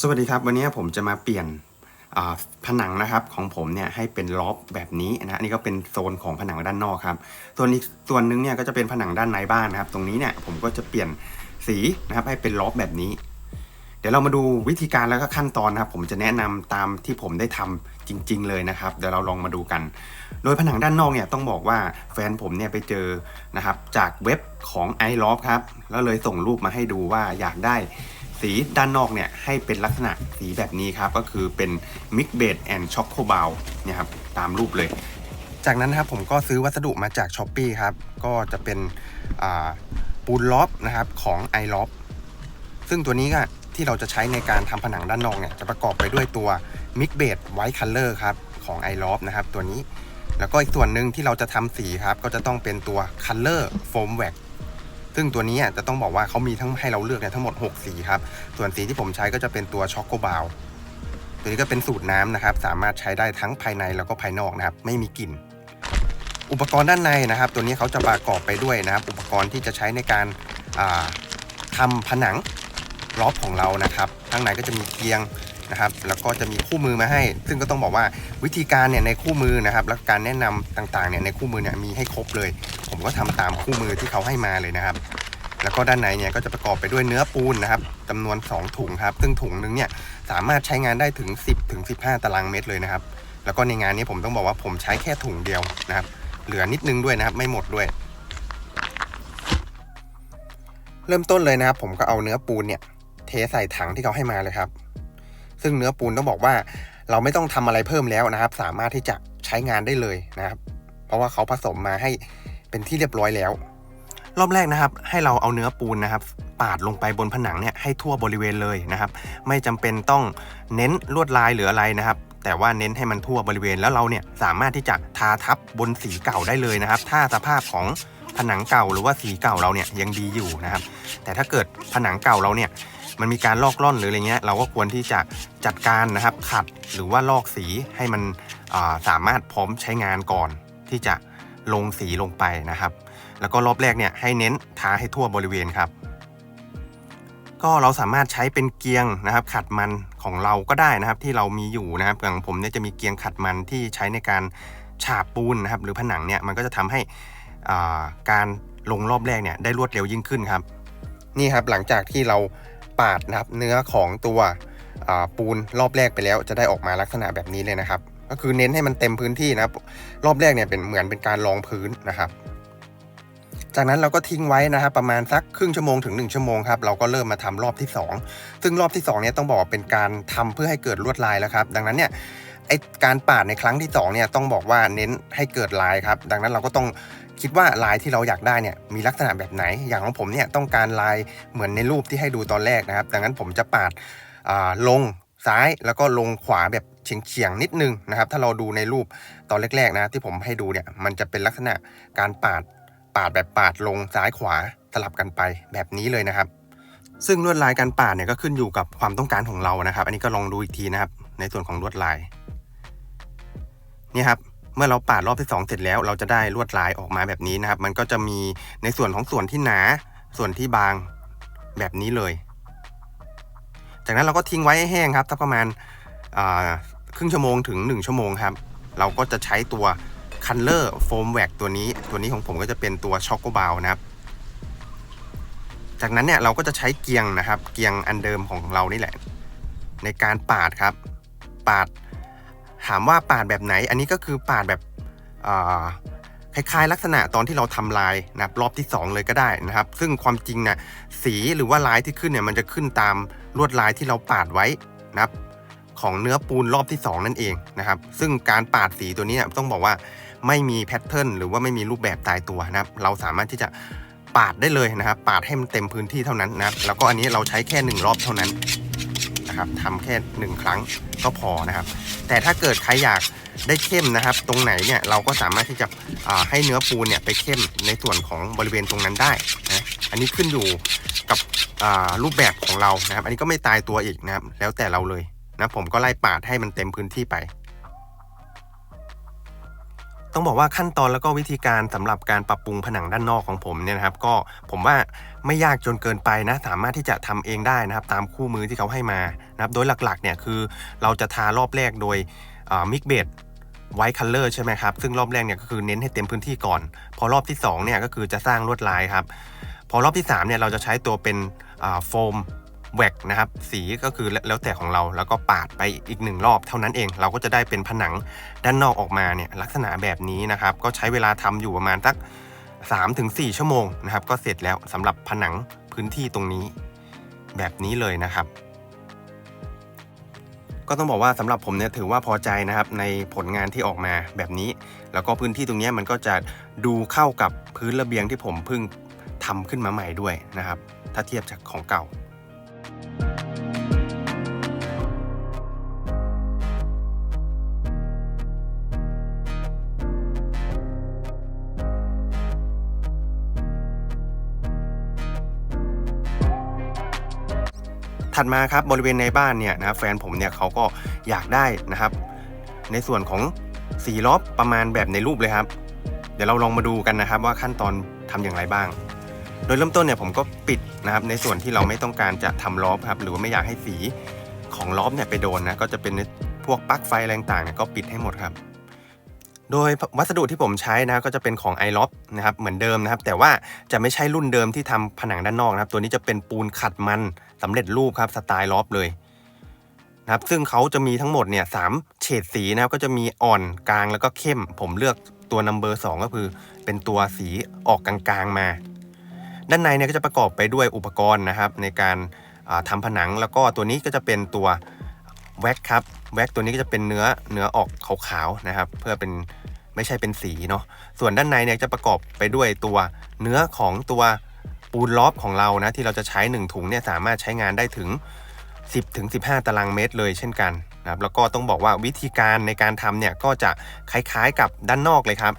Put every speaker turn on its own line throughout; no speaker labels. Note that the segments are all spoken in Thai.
สวัสดีครับ วันนี้ผมจะมาเปลี่ยนผนังนะครับของผมเนี่ยให้เป็นล็อบแบบนี้นะนนี้ก็เป็นโซนของผนังด้านนอกครับส่วนอีกส่วนหนึงเนี่ยก็จะเป็นผนังด้านในบ้านนะครับ ตรงนี้เนี่ยผมก็จะเปลี่ยนสีนะครับให้เป็นล็อบแบบนี้ เดี๋ยวเรามาดูวิธีการแล้วก็ขั้นตอนนะครับ ผมจะแนะนำตามที่ผมได้ทำจริง ๆ เลยนะครับ เดี๋ยวเราลองมาดูกัน โดยผนังด้านนอกเนี่ยต้องบอกว่าแฟนผมเนี่ยไปเจอนะครับจากเว็บของ i l o f ครับแล้วเลยส่งรูปมาให้ดูว่าอยากได้ สีด้านนอกเนี่ยให้เป็นลักษณะสีแบบนี้ครับ ก็คือเป็น Mix b a d and Choco b o w เนี่ยครับตามรูปเลย จากนั้นนะครับผมก็ซื้อวัสดุมาจาก s h อ p e e ครับ ก็จะเป็นปูนล็อบนะครับของ i l o f ซึ่งตัวนี้ก็ที่เราจะใช้ในการทำผนังด้านนอกเนี่ยจะประกอบไปด้วยตัว Mix b a d White Color ครับของ i l o f นะครับตัวนี้แล้วก็อีกส่วนหนึ่งที่เราจะทำสีครับ ก็จะต้องเป็นตัว Color Foam Wax ซึ่งตัวนี้จะต้องบอกว่าเขามีทั้งให้เราเลือกเนี่ยทั้งหมด 6 สีครับ ส่วนสีที่ผมใช้ก็จะเป็นตัวช็อกโกบาวตัวนี้ก็เป็นสูตรน้ำนะครับ สามารถใช้ได้ทั้งภายในแล้วก็ภายนอกนะครับ ไม่มีกลิ่น อุปกรณ์ด้านในนะครับ ตัวนี้เขาจะประกอบไปด้วยนะครับ อุปกรณ์ที่จะใช้ในการาทำผนังล็อบของเรานะครับข้างในก็จะมีเกียงนะครับ แล้วก็จะมีคู่มือมาให้ ซึ่งก็ต้องบอกว่าวิธีการเนี่ยในคู่มือนะครับ แล้วการแนะนำต่างๆเนี่ยในคู่มือเนี่ยมีให้ครบเลย ผมก็ทำตามคู่มือที่เขาให้มาเลยนะครับ แล้วก็ด้านในเนี่ยก็จะประกอบไปด้วยเนื้อปูนนะครับจำนวน 2 ถุงครับ ซึ่งถุงนึงเนี่ยสามารถใช้งานได้ถึง 10ถึง15 ตารางเมตรเลยนะครับ แล้วก็ในงานนี้ผมต้องบอกว่าผมใช้แค่ถุงเดียวนะครับ เหลือนิดนึงด้วยนะครับ ไม่หมดด้วย เริ่มต้นเลยนะครับ ผมก็เอาเนื้อปูนเนี่ย เทใส่ถังที่เขาให้มาเลยครับ ซึ่งเนื้อปูนต้องบอกว่าเราไม่ต้องทำอะไรเพิ่มแล้วนะครับ สามารถที่จะใช้งานได้เลยนะครับ เพราะว่าเขาผสมมาให้ เป็นที่เรียบร้อยแล้ว รอบแรกนะครับ ให้เราเอาเนื้อปูนนะครับ ปาดลงไปบนผนังเนี่ยให้ทั่วบริเวณเลยนะครับ ไม่จำเป็นต้องเน้นลวดลายหรืออะไรนะครับแต่ว่าเน้นให้มันทั่วบริเวณแล้วเราเนี่ยสามารถที่จะทาทับบนสีเก่าได้เลยนะครับ ถ้าสภาพของผนังเก่าหรือว่าสีเก่าเราเนี่ยยังดีอยู่นะครับ แต่ถ้าเกิดผนังเก่าเราเนี่ยมันมีการลอกล่อนหรืออะไรเงี้ยเราก็ควรที่จะจัดการนะครับขัดหรือว่าลอกสีให้มันาสามารถพร้อมใช้งานก่อนที่จะ ลงสีลงไปนะครับ แล้วก็รอบแรกเนี่ยให้เน้นทาให้ทั่วบริเวณครับ ก็เราสามารถใช้เป็นเกียงนะครับ ขัดมันของเราก็ได้นะครับ ที่เรามีอยู่นะครับอย่างผมเนี่ยจะมีเกียงขัดมันที่ใช้ในการฉาบปูนนะครับ หรือผนังเนี่ยมันก็จะทำให้การลงรอบแรกเนี่ยได้รวดเร็วยิ่งขึ้นครับ นี่ครับหลังจากที่เราปาดนะครับเนื้อของตัวปูนรอบแรกไปแล้วจะได้ออกมาลักษณะแบบนี้เลยนะครับ ก็คือเน้นให้มันเต็มพื้นที่นะครับ รอบแรกเนี่ยเป็นเหมือนเป็นการรองพื้นนะครับ จากนั้นเราก็ทิ้งไว้นะครับ ประมาณสักครึ่งชั่วโมงถึง 1 ชั่วโมงครับเราก็เริ่มมาทำรอบที่ 2 ซึ่งรอบที่2เนี่ยต้องบอกว่าเป็นการทำเพื่อให้เกิดลวดลายแล้วครับ ดังนั้นเนี่ยไอการปาดในครั้งที่2เนี่ยต้องบอกว่าเน้นให้เกิดลายครับ ดังนั้นเราก็ต้องคิดว่าลายที่เราอยากได้เนี่ยมีลักษณะแบบไหน อย่างของผมเนี่ยต้องการลายเหมือนในรูปที่ให้ดูตอนแรกนะครับ ดังนั้นผมจะปาดลงซ้ายแล้วก็ลงขวาแบบ เฉียงๆนิดนึงนะครับ ถ้าเราดูในรูปตอนแรกๆนะที่ผมให้ดูเนี่ยมันจะเป็นลักษณะการปาดปาดแบบปาดลงซ้ายขวาสลับกันไปแบบนี้เลยนะครับ ซึ่งลวดลายการปาดเนี่ยก็ขึ้นอยู่กับความต้องการของเรานะครับ อันนี้ก็ลองดูอีกทีนะครับ ในส่วนของลวดลายนี่ครับเมื่อเราปาดรอบที่ 2 เสร็จแล้วเราจะได้ลวดลายออกมาแบบนี้นะครับ มันก็จะมีในส่วนของส่วนที่หนา ส่วนที่บางแบบนี้เลย จากนั้นเราก็ทิ้งไว้ให้แห้งครับสักประมาณ ครึ่งชั่วโมงถึง 1 ชั่วโมงครับ เราก็จะใช้ตัวคันเลอร์โฟมแวกตัวนี้ ตัวนี้ของผมก็จะเป็นตัวช็อกโกบาลนะครับ จากนั้นเนี่ยเราก็จะใช้เกียงนะครับ เกียงอันเดิมของเรานี่แหละ ในการปาดครับ ปาด ถามว่าปาดแบบไหน อันนี้ก็คือปาดแบบคล้ายๆ ลักษณะตอนที่เราทำลายนะครับรอบที่ 2 เลยก็ได้นะครับ ซึ่งความจริงนะ่ะสีหรือว่าลายที่ขึ้นเนี่ยมันจะขึ้นตามลวดลายที่เราปาดไว้นะครับ ของเนื้อปูนรอบที่ 2 นั่นเองนะครับ ซึ่งการปาดสีตัวนี้ต้องบอกว่าไม่มีแพทเทิร์นหรือว่าไม่มีรูปแบบตายตัวนะครับ เราสามารถที่จะปาดได้เลยนะครับ ปาดให้มันเต็มพื้นที่เท่านั้นนะครับ แล้วก็อันนี้เราใช้แค่หนึ่งรอบเท่านั้นนะครับทำแค่หนึ่งครั้งก็พอนะครับ แต่ถ้าเกิดใครอยากได้เข้มนะครับ ตรงไหนเนี่ยเราก็สามารถที่จะให้เนื้อปูนเนี่ยไปเข้มในส่วนของบริเวณตรงนั้นได้นะอันนี้ขึ้นอยู่กับรูปแบบของเรานะครับ อันนี้ก็ไม่ตายตัวอีกนะครับ แล้วแต่เราเลย นะผมก็ไล่ปาดให้มันเต็มพื้นที่ไป ต้องบอกว่าขั้นตอนแล้วก็วิธีการสำหรับการปรับปรุงผนังด้านนอกของผมเนี่ยนะครับ ก็ผมว่าไม่ยากจนเกินไปนะสามารถที่จะทำเองได้นะครับ ตามคู่มือที่เขาให้มานะครับ โดยหลักๆเนี่ยคือเราจะทารอบแรกโดยมิกเบดไวท์คัลเลอร์ใช่ไหมครับ ซึ่งรอบแรกเนี่ยก็คือเน้นให้เต็มพื้นที่ก่อน พอรอบที่2เนี่ยก็คือจะสร้างลวดลายครับ พอรอบที่3เนี่ยเราจะใช้ตัวเป็นโฟม แวกนะครับ สีก็คือแล้วแต่ของเราแล้วก็ปาดไปอีกหนึ่งรอบเท่านั้นเอง เราก็จะได้เป็นผนังด้านนอกออกมาเนี่ยลักษณะแบบนี้นะครับ ก็ใช้เวลาทำอยู่ประมาณสัก 3-4 ชั่วโมงนะครับ ก็เสร็จแล้วสำหรับผนังพื้นที่ตรงนี้แบบนี้เลยนะครับก็ต้องบอกว่าสำหรับผมเนี่ยถือว่าพอใจนะครับในผลงานที่ออกมาแบบนี้ แล้วก็พื้นที่ตรงนี้มันก็จะดูเข้ากับพื้นระเบียงที่ผมเพิ่งทำขึ้นมาใหม่ด้วยนะครับ ถ้าเทียบจากของเก่า ถัดมาครับบริเวณในบ้านเนี่ยนะแฟนผมเนี่ยเขาก็อยากได้นะครับ ในส่วนของสีล็อประมาณแบบในรูปเลยครับ เดี๋ยวเราลองมาดูกันนะครับ ว่าขั้นตอนทำอย่างไรบ้าง โดยเริ่มต้นเนี่ยผมก็ปิดนะครับ ในส่วนที่เราไม่ต้องการจะทำล็อครับ หรือว่าไม่อยากให้สีของล็อเนี่ยไปโดนนะก็จะเป็นพวกปลั๊กไฟอะไรต่างเนี่ยก็ปิดให้หมดครับ โดยวัสดุที่ผมใช้นะก็จะเป็นของ i l o f นะครับเหมือนเดิมนะครับ แต่ว่าจะไม่ใช่รุ่นเดิมที่ทำผนังด้านนอกนะครับ ตัวนี้จะเป็นปูนขัดมันสำเร็จรูปครับสไตล์ลอฟเลยนะครับ ซึ่งเขาจะมีทั้งหมดเนี่ยสามเฉดสีนะครับก็จะมีอ่อนกลางแล้วก็เข้ม ผมเลือกตัวนัมเบอร์สก็คือ เป็นตัวสีออกกลางๆมา ด้านในเนี่ยก็จะประกอบไปด้วยอุปกรณ์นะครับ ในการทำผนังแล้วก็ตัวนี้ก็จะเป็นตัว แว็กครับแว็กตัวนี้ก็จะเป็นเนื้อเนื้อออกขาวๆนะครับ เพื่อเป็นไม่ใช่เป็นสีเนาะส่วนด้านในเนี่ยจะประกอบไปด้วยตัวเนื้อของตัวปูนล็อบของเรานะที่เราจะใช้ 1 ถุงเนี่ยสามารถใช้งานได้ถึง 10ถึง15 ตารางเมตรเลยเช่นกันนะครับแล้วก็ต้องบอกว่าวิธีการในการทำเนี่ยก็จะคล้ายๆกับด้านนอกเลยครับ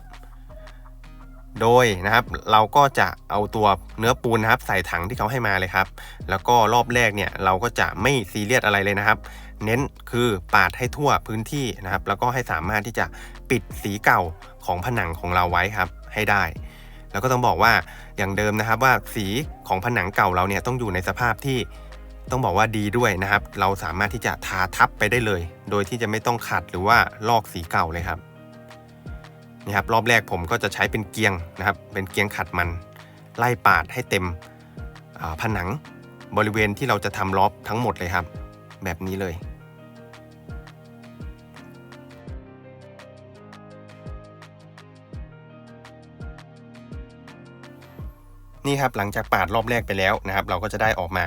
โดยนะครับเราก็จะเอาตัวเนื้อปูนนะครับใส่ถังที่เขาให้มาเลยครับ แล้วก็รอบแรกเนี่ยเราก็จะไม่ซีเรียสอะไรเลยนะครับ เน้นคือปาดให้ทั่วพื้นที่นะครับ แล้วก็ให้สามารถที่จะปิดสีเก่าของผนังของเราไว้ครับให้ได้ แล้วก็ต้องบอกว่าอย่างเดิมนะครับว่าสีของผนังเก่าเราเนี่ยต้องอยู่ในสภาพที่ต้องบอกว่าดีด้วยนะครับ เราสามารถที่จะทาทับไปได้เลย โดยที่จะไม่ต้องขัดหรือว่าลอกสีเก่าเลยครับนี่ครับรอบแรกผมก็จะใช้เป็นเกียงนะครับ เป็นเกียงขัดมัน ไล่ปาดให้เต็มผนังบริเวณที่เราจะทำล็อบทั้งหมดเลยครับ แบบนี้เลย นี่ครับหลังจากปาดรอบแรกไปแล้วนะครับ เราก็จะได้ออกมา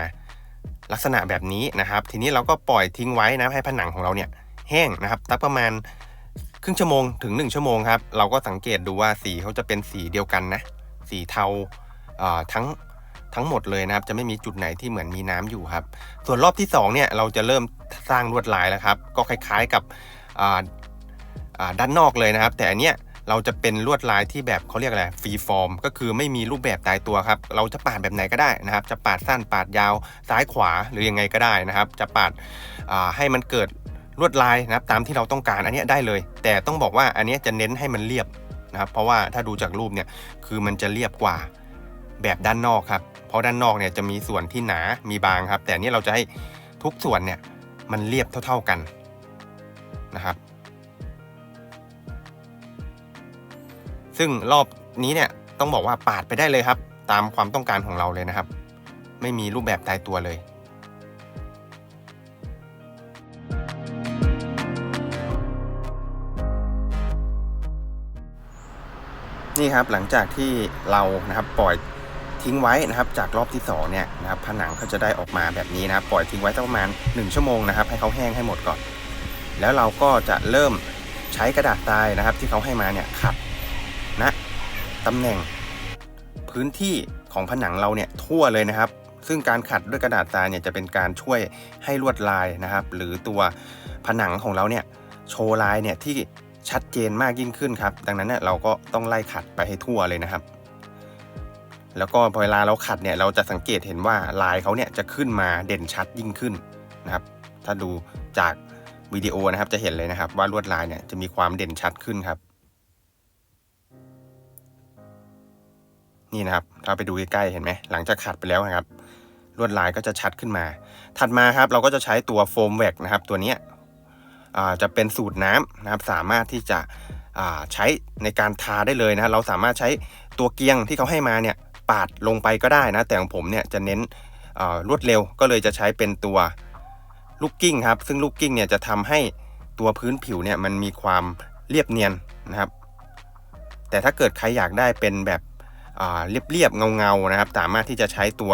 ลักษณะแบบนี้นะครับ ทีนี้เราก็ปล่อยทิ้งไว้นะให้ผนังของเราเนี่ยแห้งนะครับตักประมาณครึ่งชั่วโมงถึง 1 ชั่วโมงครับ เราก็สังเกตดูว่าสีเขาจะเป็นสีเดียวกันนะ สีเทาทั้งทั้งหมดเลยนะครับ จะไม่มีจุดไหนที่เหมือนมีน้ำอยู่ครับ ส่วนรอบที่2เนี่ยเราจะเริ่มสร้างลวดลายแล้วครับ ก็คล้ายๆกับด้านนอกเลยนะครับ แต่อันเนี้ย เราจะเป็นลวดลายที่แบบเขาเรียกอะไรฟรีฟอร์มก็คือไม่มีรูปแบบตายตัวครับ เราจะปาดแบบไหนก็ได้นะครับ จะปาดสั้นปาดยาวซ้ายขวาหรือยังไงก็ได้นะครับ จะปาดให้มันเกิดลวดลายนะครับตามที่เราต้องการอันนี้ได้เลย แต่ต้องบอกว่าอันนี้จะเน้นให้มันเรียบนะครับเพราะว่าถ้าดูจากรูปเนี่ยคือมันจะเรียบกว่าแบบด้านนอกครับเพราะด้านนอกเนี่ยจะมีส่วนที่หนามีบางครับ แต่นี้เราจะให้ทุกส่วนเนี่ยมันเรียบเท่า ๆกันนะครับ ซึ่งรอบนี้เนี่ยต้องบอกว่าปาดไปได้เลยครับ ตามความต้องการของเราเลยนะครับ ไม่มีรูปแบบตายตัวเลยนี่ครับหลังจากที่เรานะครับปล่อยทิ้งไว้นะครับ จากรอบที่2เนี่ยนะครับผนังเขาจะได้ออกมาแบบนี้นะครับ ปล่อยทิ้งไว้ประมาณ 1 ชั่วโมงนะครับ ให้เขาแห้งให้หมดก่อน แล้วเราก็จะเริ่มใช้กระดาษทรายนะครับ ที่เขาให้มาเนี่ยขัด ตำแหน่งพื้นที่ของผนังเราเนี่ยทั่วเลยนะครับ ซึ่งการขัดด้วยกระดาษทรายเนี่ยจะเป็นการช่วยให้ลวดลายนะครับ หรือตัวผนังของเราเนี่ยโชว์ลายเนี่ยที่ชัดเจนมากยิ่งขึ้นครับ ดังนั้นเนี่ยเราก็ต้องไล่ขัดไปให้ทั่วเลยนะครับ แล้วก็พอเวลาเราขัดเนี่ยเราจะสังเกตเห็นว่าลายเขาเนี่ยจะขึ้นมาเด่นชัดยิ่งขึ้นนะครับ ถ้าดูจากวิดีโอนะครับจะเห็นเลยนะครับ ว่าลวดลายเนี่ยจะมีความเด่นชัดขึ้นครับ นี่นะครับเราไปดูใกล้ๆเห็นไหมหลังจากขัดไปแล้วนะครับ ลวดลายก็จะชัดขึ้นมา ถัดมาครับเราก็จะใช้ตัวโฟมแวกนะครับ ตัวนี้จะเป็นสูตรน้ำนะครับ สามารถที่จะใช้ในการทาได้เลยนะเราสามารถใช้ตัวเกียงที่เขาให้มาเนี่ยปาดลงไปก็ได้นะ แต่ของผมเนี่ยจะเน้นรวดเร็วก็เลยจะใช้เป็นตัวลูกกิ้งครับ ซึ่งลูกกิ้งเนี่ยจะทำให้ตัวพื้นผิวเนี่ยมันมีความเรียบเนียนนะครับ แต่ถ้าเกิดใครอยากได้เป็นแบบ เรียบๆเงาๆนะครับ สามารถที่จะใช้ตัว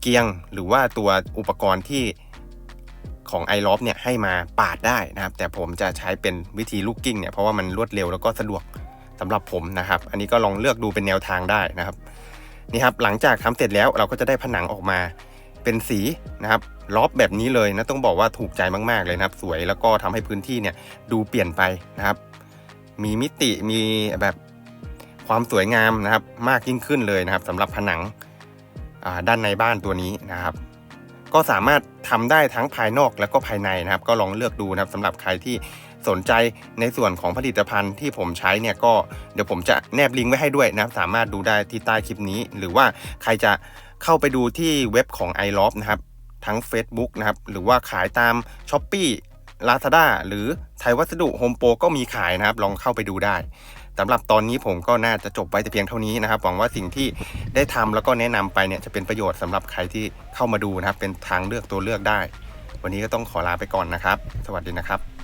เกียงหรือว่าตัวอุปกรณ์ที่ของไอรอฟเนี่ยให้มาปาดได้นะครับ แต่ผมจะใช้เป็นวิธีลูกกิ้งเนี่ยเพราะว่ามันรวดเร็วแล้วก็สะดวกสำหรับผมนะครับ อันนี้ก็ลองเลือกดูเป็นแนวทางได้นะครับนี่ครับหลังจากทำเสร็จแล้วเราก็จะได้ผนังออกมาเป็นสีนะครับลอฟแบบนี้เลยนะต้องบอกว่าถูกใจมากๆเลยนะครับ สวยแล้วก็ทำให้พื้นที่เนี่ยดูเปลี่ยนไปนะครับ มีมิติมีแบบ ความสวยงามนะครับมากยิ่งขึ้นเลยนะครับสำหรับผนังด้านในบ้านตัวนี้นะครับ ก็สามารถทำได้ทั้งภายนอกแล้วก็ภายในนะครับ ก็ลองเลือกดูนะครับสำหรับใครที่สนใจในส่วนของผลิตภัณฑ์ที่ผมใช้เนี่ยก็เดี๋ยวผมจะแนบลิงก์ไว้ให้ด้วยนะครับ สามารถดูได้ที่ใต้คลิปนี้ หรือว่าใครจะเข้าไปดูที่เว็บของ i l o f นะครับ ทั้ง Facebook นะครับ หรือว่าขายตาม s h อ p e e Lazada หรือไทยวัสดุโฮมโปรก็มีขายนะครับ ลองเข้าไปดูได้ สำหรับตอนนี้ผมก็น่าจะจบไว้แต่เพียงเท่านี้นะครับ หวังว่าสิ่งที่ได้ทำแล้วก็แนะนำไปเนี่ยจะเป็นประโยชน์สำหรับใครที่เข้ามาดูนะครับ เป็นทางเลือกตัวเลือกได้ วันนี้ก็ต้องขอลาไปก่อนนะครับ สวัสดีนะครับ